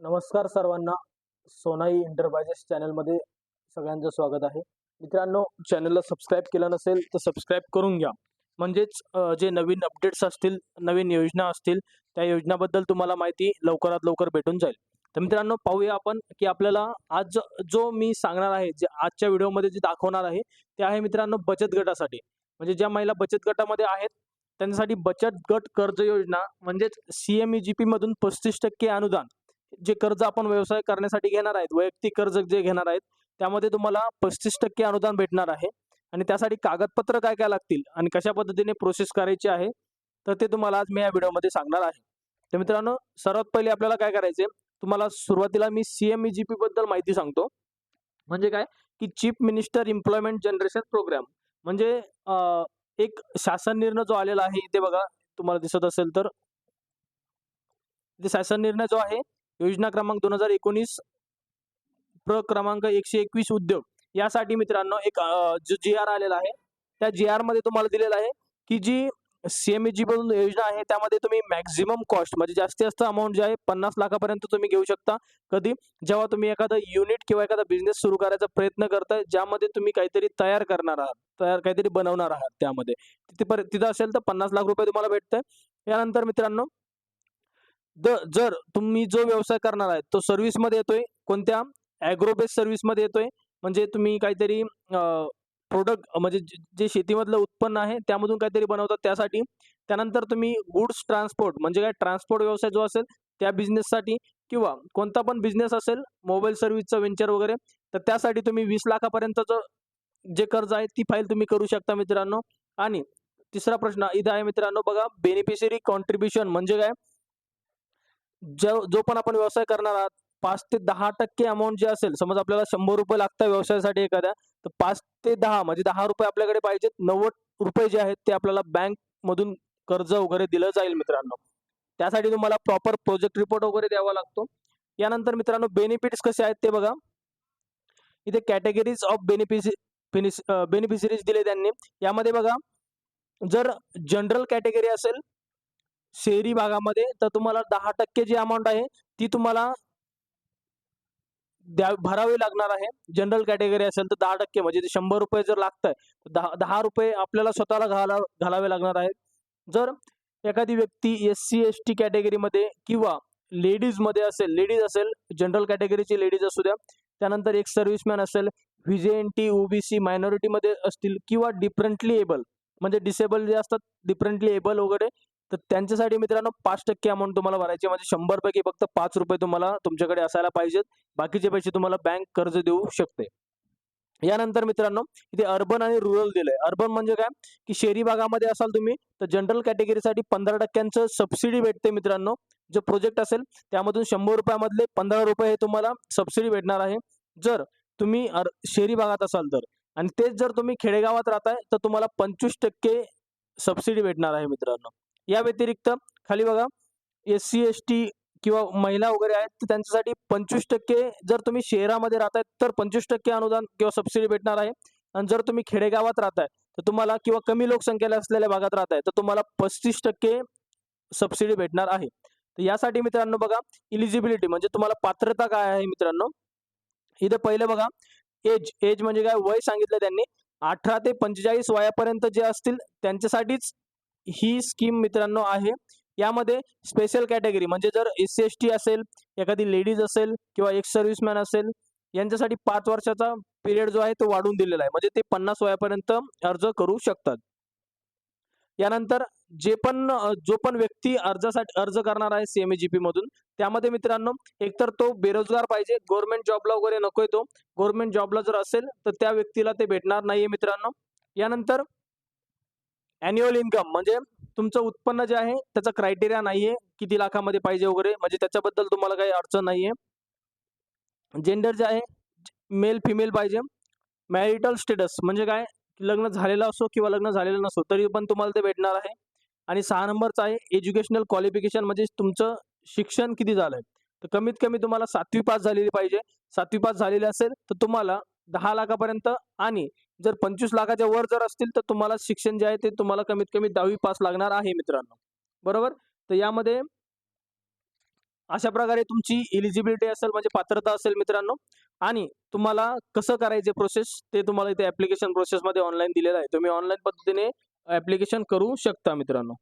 नमस्कार सर्वांना. सोनाई इंटरप्रायजेस चॅनलमध्ये सगळ्यांचं स्वागत आहे. मित्रांनो चॅनलला सबस्क्राईब केलं नसेल तर सबस्क्राईब करून घ्या. म्हणजेच जे नवीन अपडेट्स असतील नवीन योजना असतील त्या योजनाबद्दल तुम्हाला माहिती लवकरात लवकर भेटून जाईल. तर मित्रांनो पाहूया आपण की आपल्याला आज जो मी सांगणार आहे जे आजच्या व्हिडिओमध्ये जे दाखवणार आहे ते आहे मित्रांनो बचत गटासाठी. म्हणजे ज्या महिला बचत गटामध्ये आहेत त्यांच्यासाठी बचत गट कर्ज योजना म्हणजेच सी एम ई जी पीमधून पस्तीस टक्के अनुदान. जे कर्ज आपण व्यवसाय करण्यासाठी घेणार आहेत वैयक्तिक कर्ज जे घेणार आहेत त्यामध्ये तुम्हाला पस्तीस टक्के अनुदान भेटणार आहे. आणि त्यासाठी कागदपत्र काय काय लागतील आणि कशा पद्धतीने प्रोसेस करायची आहे तर ते तुम्हाला आज मी या व्हिडिओमध्ये सांगणार आहे. तर मित्रांनो सर्वात पहिले आपल्याला काय करायचे तुम्हाला सुरुवातीला मी सीएमईजीपी बद्दल माहिती सांगतो. म्हणजे काय? की chief minister employment generation programme म्हणजे एक शासन निर्णय जो आलेला आहे इथे बघा तुम्हाला दिसत असेल तर. शासन निर्णय जो आहे योजना क्रमांक दोन हजार एकोणीस प्र क्रमांक एकशे एकवीस उद्योग. यासाठी मित्रांनो एक जो जी आर आलेला आहे त्या जी आरमध्ये तुम्हाला दिलेला आहे की जी सीएमएजिबल योजना आहे त्यामध्ये तुम्ही मॅक्झिमम कॉस्ट म्हणजे जास्तीत जास्त अमाऊंट जे आहे पन्नास लाखापर्यंत तुम्ही घेऊ शकता. कधी? जेव्हा तुम्ही एखादं युनिट किंवा एखादा बिझनेस सुरू करायचा प्रयत्न करताय ज्यामध्ये तुम्ही काहीतरी तयार करणार आहात तयार काहीतरी बनवणार आहात त्यामध्ये. तिथे तिथं असेल तर पन्नास लाख रुपये तुम्हाला भेटतंय. यानंतर मित्रांनो द जर तुम्ही जो व्यवसाय करणार आहे तो सर्व्हिसमध्ये येतोय कोणत्या ॲग्रोबेस सर्व्हिसमध्ये येतोय म्हणजे तुम्ही काहीतरी प्रोडक्ट म्हणजे जे- शेतीमधलं उत्पन्न आहे त्यामधून काहीतरी बनवतात त्यासाठी त्यानंतर तुम्ही गुड्स ट्रान्सपोर्ट म्हणजे काय ट्रान्सपोर्ट व्यवसाय जो असेल त्या बिझनेससाठी किंवा कोणता पण बिझनेस असेल मोबाईल सर्व्हिसचं वेंचर वगैरे तर त्यासाठी तुम्ही वीस लाखापर्यंतचं जे कर्ज आहे ती फाईल तुम्ही करू शकता मित्रांनो. आणि तिसरा प्रश्न इथं आहे मित्रांनो बघा बेनिफिशरी कॉन्ट्रीब्युशन म्हणजे काय? जो जो पण आपण व्यवसाय करणार आहात पाच ते दहा टक्के अमाऊंट जे असेल समज आपल्याला शंभर रुपये लागतं व्यवसायासाठी एखाद्या तर पाच ते दहा म्हणजे दहा रुपये आपल्याकडे पाहिजेत. नव्वद रुपये जे आहेत ते आपल्याला बँक मधून कर्ज वगैरे दिलं जाईल मित्रांनो. त्यासाठी तुम्हाला प्रॉपर प्रोजेक्ट रिपोर्ट वगैरे द्यावा लागतो. यानंतर मित्रांनो बेनिफिट्स कसे आहेत ते बघा. इथे कॅटेगरीज ऑफ बेनिफिश बेनिफिशरीज दिले त्यांनी. यामध्ये बघा जर जनरल कॅटेगरी असेल शहरी भागामध्ये तर तुम्हाला दहा टक्के जी अमाऊंट आहे ती तुम्हाला द्या भरावी लागणार आहे. जनरल कॅटेगरी असेल तर दहा टक्के म्हणजे ते शंभर रुपये जर लागत आहे तर दहा दहा रुपये आपल्याला स्वतःला घाला घालावे लागणार आहेत. जर एखादी व्यक्ती एस सी एस टी कॅटेगरीमध्ये किंवा लेडीजमध्ये असेल लेडीज असेल जनरल कॅटेगरीची लेडीज असू द्या त्यानंतर एक सर्व्हिसमॅन असेल व्हिजेएनटी एन टी ओबीसी मायनॉरिटीमध्ये असतील किंवा डिफरंटली एबल म्हणजे डिसेबल जे असतात डिफरंटली एबल वगैरे तर त्यांच्यासाठी मित्रांनो पाच टक्के अमाऊंट तुम्हाला भरायची म्हणजे शंभर पैकी फक्त पाच रुपये तुम्हाला तुमच्याकडे असायला पाहिजेत. बाकीचे पैसे तुम्हाला बँक कर्ज देऊ शकते. यानंतर मित्रांनो इथे अर्बन आणि रुरल दिलंय. अर्बन म्हणजे काय? की शहरी भागामध्ये असाल तुम्ही तर जनरल कॅटेगरीसाठी पंधरा टक्क्यांचं सबसिडी भेटते मित्रांनो. जो प्रोजेक्ट असेल त्यामधून शंभर रुपयामधले पंधरा रुपये हे तुम्हाला सबसिडी भेटणार आहे. जर तुम्ही शहरी भागात असाल तर. आणि तेच जर तुम्ही खेडेगावात राहताय तर तुम्हाला पंचवीस टक्के सबसिडी भेटणार आहे मित्रांनो. या व्यतिरिक्त खाली बघा एस सी एस टी किंवा महिला वगैरे आहेत तर त्यांच्यासाठी पंचवीस टक्के जर तुम्ही शहरामध्ये राहताय तर पंचवीस टक्के अनुदान किंवा सबसिडी भेटणार आहे. आणि जर तुम्ही खेडेगावात राहताय तर तुम्हाला किंवा कमी लोकसंख्येला असलेल्या भागात राहताय तर तुम्हाला पस्तीस टक्के सबसिडी भेटणार आहे. तर यासाठी मित्रांनो बघा इलिजिबिलिटी म्हणजे तुम्हाला पात्रता काय आहे मित्रांनो? इथे पहिलं बघा एज एज म्हणजे काय? वय सांगितलं त्यांनी. अठरा ते पंचेचाळीस वयापर्यंत जे असतील त्यांच्यासाठीच ही स्कीम मित्रांनो आहे. यामध्ये स्पेशल कॅटेगरी म्हणजे जर एस सी एस टी असेल एखादी लेडीज असेल किंवा एक सर्व्हिसमॅन असेल यांच्यासाठी पाच वर्षाचा पिरियड जो आहे तो वाढवून दिलेला आहे. म्हणजे ते पन्नास वयापर्यंत अर्ज करू शकतात. यानंतर जे पण जो पण व्यक्ती अर्जासाठी अर्ज करणार आहे सीएमएजीपी मधून त्यामध्ये मित्रांनो एकतर तो बेरोजगार पाहिजे गव्हर्नमेंट जॉबला वगैरे नकोय तो. गव्हर्नमेंट जॉबला जर असेल तर त्या व्यक्तीला ते भेटणार नाहीये मित्रांनो. यानंतर अॅन्युअल इन्कम म्हणजे तुमचं उत्पन्न जे आहे त्याचा क्रायटेरिया नाहीये किती लाखामध्ये पाहिजे वगैरे म्हणजे त्याच्याबद्दल तुम्हाला काही अडचण नाहीये. जेंडर जे आहे मेल फिमेल पाहिजे. मॅरिटल स्टेटस म्हणजे काय लग्न झालेलं असो किंवा लग्न झालेलं नसो तरी पण तुम्हाला ते भेटणार आहे. आणि सहा नंबरचं आहे एज्युकेशनल क्वालिफिकेशन म्हणजे तुमचं शिक्षण किती झालंय. तर कमीत कमी तुम्हाला सातवी पास झालेली पाहिजे. सातवी पास झालेली असेल तर तुम्हाला दहा लाखापर्यंत आणि जर पंचवीस लाखाच्या वर जर असतील तर तुम्हाला शिक्षण जे आहे ते तुम्हाला कमीत कमी दहावी पास लागणार आहे मित्रांनो. बरोबर? तर यामध्ये अशा प्रकारे तुमची इलिजिबिलिटी असेल म्हणजे पात्रता असेल मित्रांनो आणि तुम्हाला कसं करायचे प्रोसेस ते तुम्हाला इथे ऍप्लिकेशन प्रोसेसमध्ये ऑनलाईन दिलेलं आहे. तुम्ही ऑनलाईन पद्धतीने ऍप्लिकेशन करू शकता मित्रांनो.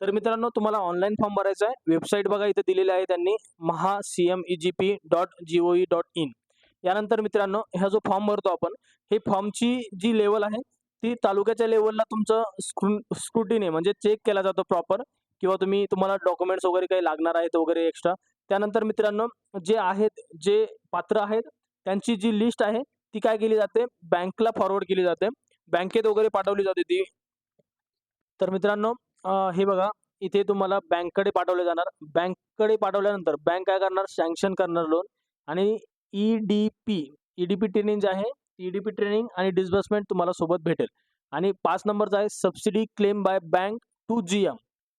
तर मित्रांनो तुम्हाला ऑनलाईन फॉर्म भरायचा आहे. वेबसाईट बघा इथे दिलेली आहे त्यांनी Maha C M E G P dot G O E dot in यानंतर मित्रांनो ह्या जो फॉर्म भरतो आपण हे फॉर्मची जी लेवल आहे ती तालुक्याच्या लेवलला तुमचं स्क्रू स्क्रुटीने म्हणजे चेक केला जातो प्रॉपर किंवा तुम्ही तुम्हाला डॉक्युमेंट्स वगैरे काही लागणार आहेत वगैरे एक्स्ट्रा त्यानंतर मित्रांनो जे आहेत जे पात्र आहेत त्यांची जी लिस्ट आहे ती काय केली जाते? बँकला फॉरवर्ड केली जाते. बँकेत वगैरे पाठवली जाते ती. तर मित्रांनो हे बघा इथे तुम्हाला बँककडे पाठवले जाणार. बँककडे पाठवल्यानंतर बँक काय करणार? सँक्शन करणार लोन आणि E D P E D P training जे आहे ई डी पी ट्रेनिंग आणि डिस्बर्समेंट तुम्हाला सोबत भेटेल. आणि पाच नंबरचा आहे subsidy claim by bank to G M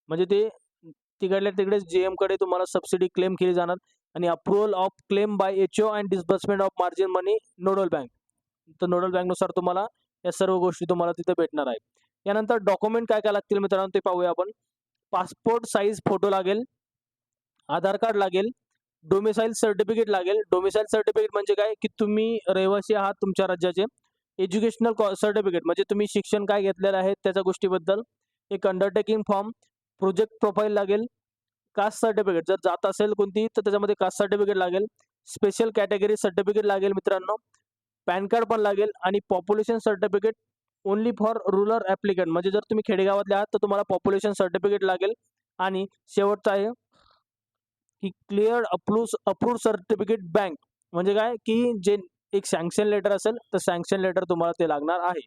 म्हणजे ते तिकडल्या तिकडेच जी एमकडे तुम्हाला सबसिडी क्लेम केली जाणार. आणि approval of claim by H O and disbursement of margin money nodal bank तर नोडल बँकनुसार तुम्हाला या सर्व गोष्टी तुम्हाला तिथे भेटणार आहे. यानंतर डॉक्युमेंट काय काय लागतील मित्रांनो ते पाहूया आपण. पासपोर्ट साईज फोटो लागेल. आधार कार्ड लागेल. डोमिसाईल सर्टिफिकेट लागेल. डोमिसाईल सर्टिफिकेट म्हणजे काय? की तुम्ही रहिवासी आहात तुमच्या राज्याचे. एज्युकेशनल सर्टिफिकेट म्हणजे तुम्ही शिक्षण काय घेतलेलं आहे त्याच्या गोष्टीबद्दल. एक अंडरटेकिंग फॉर्म प्रोजेक्ट प्रोफाईल लागेल. कास्ट सर्टिफिकेट जर जात असेल कोणती तर त्याच्यामध्ये कास्ट सर्टिफिकेट लागेल. स्पेशल कॅटेगरी सर्टिफिकेट लागेल मित्रांनो. पॅन कार्ड पण लागेल आणि population certificate only for rural applicant म्हणजे जर तुम्ही खेडेगावातले आहात तर तुम्हाला पॉप्युलेशन सर्टिफिकेट लागेल. आणि शेवटचं आहे की cleared approve approve certificate bank म्हणजे काय? की जे एक सँक्शन लेटर असेल तर सँक्शन लेटर तुम्हाला ते लागणार आहे.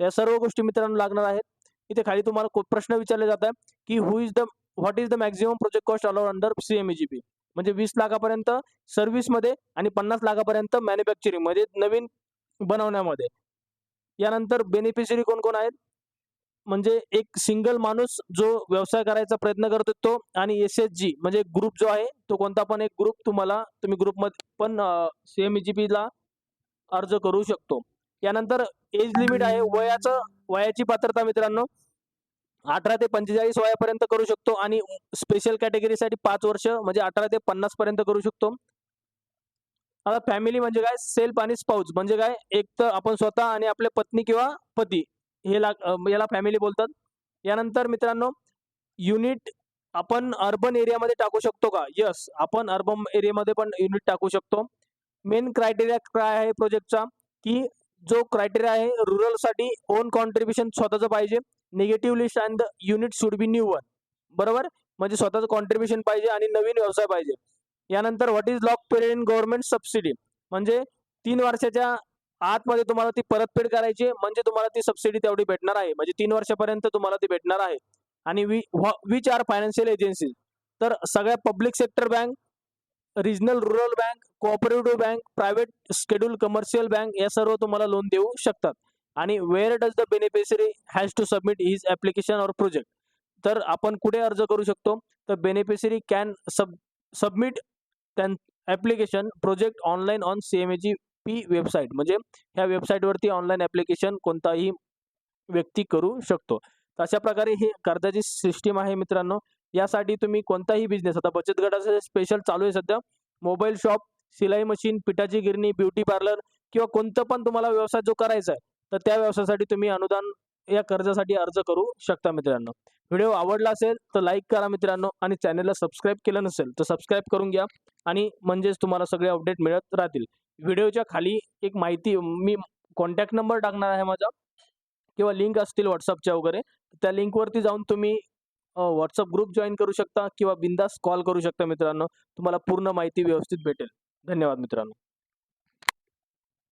तर या सर्व गोष्टी मित्रांनो लागणार आहेत. इथे खाली तुम्हाला प्रश्न विचारले जात आहे की who is the what is the maximum project cost allowed under CMEGP म्हणजे वीस लाखापर्यंत सर्व्हिसमध्ये आणि पन्नास लाखापर्यंत मॅन्युफॅक्चरिंग म्हणजे नवीन बनवण्यामध्ये. यानंतर बेनिफिशरी कोण कोण आहेत? म्हणजे एक सिंगल माणूस जो व्यवसाय करायचा प्रयत्न करतो तो आणि एस एच जी म्हणजे ग्रुप जो आहे तो कोणता पण एक ग्रुप तुम्हाला तुम्ही ग्रुपमध्ये पण सीएम जी ला अर्ज करू शकतो. यानंतर एज लिमिट आहे वयाचं वयाची पात्रता मित्रांनो अठरा ते पंचेचाळीस वयापर्यंत करू शकतो आणि स्पेशल कॅटेगरीसाठी पाच वर्ष म्हणजे अठरा ते पन्नास पर्यंत करू शकतो. आता फॅमिली म्हणजे काय? सेल्फ आणि स्पाऊस म्हणजे काय? एक तर आपण स्वतः आणि आपले पत्नी किंवा पती. हे लाग याला फॅमिली बोलतात. यानंतर मित्रांनो युनिट आपण अर्बन एरियामध्ये टाकू शकतो का? यस आपण अर्बन एरियामध्ये पण युनिट टाकू शकतो. मेन क्रायटेरिया काय आहे प्रोजेक्टचा की जो क्रायटेरिया आहे रुरलसाठी साठी ओन कॉन्ट्रीब्युशन स्वतःचं पाहिजे. Negative list and the unit should be new one बरोबर? म्हणजे स्वतःचं कॉन्ट्रीब्युशन पाहिजे आणि नवीन व्यवसाय पाहिजे. यानंतर what is lock period in government subsidy म्हणजे तीन वर्षाच्या आतमध्ये तुम्हाला ती परतफेड करायची म्हणजे तुम्हाला ती सबसिडी तेवढी भेटणार आहे. म्हणजे तीन वर्षापर्यंत तुम्हाला ती भेटणार आहे. आणि we which are financial agencies तर सगळ्या public sector bank regional rural bank cooperative bank private schedule commercial bank या सर्व तुम्हाला लोन देऊ शकतात. आणि where does the beneficiary has to submit his application or project तर आपण कुठे अर्ज करू शकतो? तर बेनिफिशरी कॅन सब सबमिट त्यां application project online on C M A G P website म्हणजे ह्या वेबसाईटवरती ऑनलाईन ॲप्लिकेशन कोणताही व्यक्ती करू शकतो. तर अशा प्रकारे ही कर्जाची सिस्टीम आहे मित्रांनो. यासाठी तुम्ही कोणताही बिझनेस आता बचत गटाचं स्पेशल चालू आहे सध्या. मोबाईल शॉप सिलाई मशीन पिठाची गिरणी ब्युटी पार्लर किंवा कोणतं पण तुम्हाला व्यवसाय जो करायचा आहे तर त्या व्यवसायासाठी तुम्ही अनुदान या कर्जासाठी अर्ज करू शकता मित्रांनो. व्हिडिओ आवडला असेल तर लाईक करा मित्रांनो आणि चॅनलला सबस्क्राईब केलं नसेल तर सबस्क्राईब करून घ्या आणि म्हणजेच तुम्हाला सगळे अपडेट मिळत राहतील. व्हिडिओच्या खाली एक माहिती मी कॉन्टॅक्ट नंबर टाकणार आहे माझा किंवा लिंक असतील व्हॉट्सअपच्या वगैरे त्या लिंकवरती जाऊन तुम्ही व्हॉट्सअप ग्रुप जॉईन करू शकता किंवा बिंदास कॉल करू शकता मित्रांनो. तुम्हाला पूर्ण माहिती व्यवस्थित भेटेल. धन्यवाद मित्रांनो.